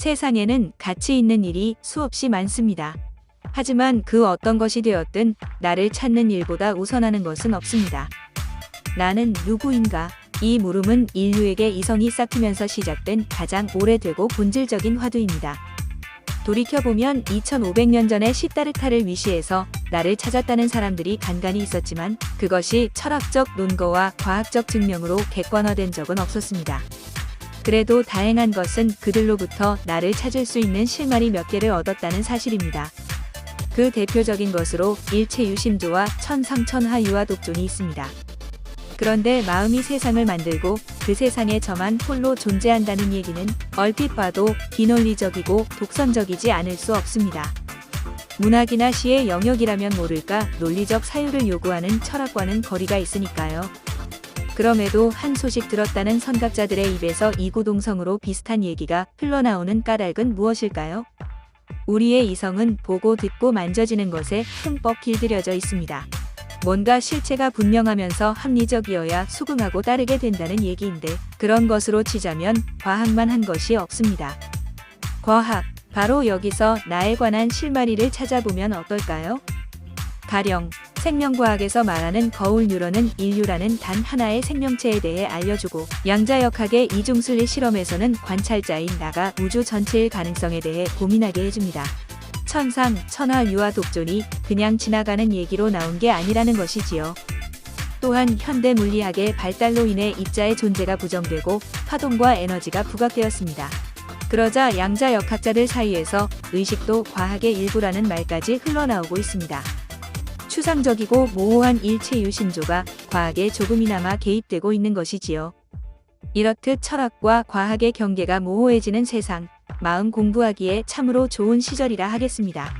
세상에는 가치 있는 일이 수없이 많습니다. 하지만 그 어떤 것이 되었든 나를 찾는 일보다 우선하는 것은 없습니다. 나는 누구인가? 이 물음은 인류에게 이성이 싹트면서 시작된 가장 오래되고 본질적인 화두입니다. 돌이켜보면 2500년 전에 시타르타를 위시해서 나를 찾았다는 사람들이 간간히 있었지만 그것이 철학적 논거와 과학적 증명으로 객관화된 적은 없었습니다. 그래도 다행한 것은 그들로부터 나를 찾을 수 있는 실마리 몇 개를 얻었다는 사실입니다. 그 대표적인 것으로 일체유심조와 천상천하 유아독존이 있습니다. 그런데 마음이 세상을 만들고 그 세상에 저만 홀로 존재한다는 얘기는 얼핏 봐도 비논리적이고 독선적이지 않을 수 없습니다. 문학이나 시의 영역이라면 모를까 논리적 사유를 요구하는 철학과는 거리가 있으니까요. 그럼에도 한 소식 들었다는 선각자들의 입에서 이구동성으로 비슷한 얘기가 흘러나오는 까닭은 무엇일까요? 우리의 이성은 보고 듣고 만져지는 것에 흠뻑 길들여져 있습니다. 뭔가 실체가 분명하면서 합리적이어야 수긍하고 따르게 된다는 얘기인데 그런 것으로 치자면 과학만 한 것이 없습니다. 과학, 바로 여기서 나에 관한 실마리를 찾아보면 어떨까요? 가령 생명과학에서 말하는 거울 뉴런은 인류라는 단 하나의 생명체에 대해 알려주고 양자역학의 이중순리 실험에서는 관찰자인 나가 우주 전체의 가능성에 대해 고민하게 해줍니다. 천상, 천하 유아 독존이 그냥 지나가는 얘기로 나온 게 아니라는 것이지요. 또한 현대 물리학의 발달로 인해 입자의 존재가 부정되고 파동과 에너지가 부각되었습니다. 그러자 양자 역학자들 사이에서 의식도 과학의 일부라는 말까지 흘러나오고 있습니다. 추상적이고 모호한 일체 유 신조가 과학에 조금이나마 개입되고 있는 것이지요. 이렇듯 철학과 과학의 경계가 모호해지는 세상, 마음 공부하기에 참으로 좋은 시절이라 하겠습니다.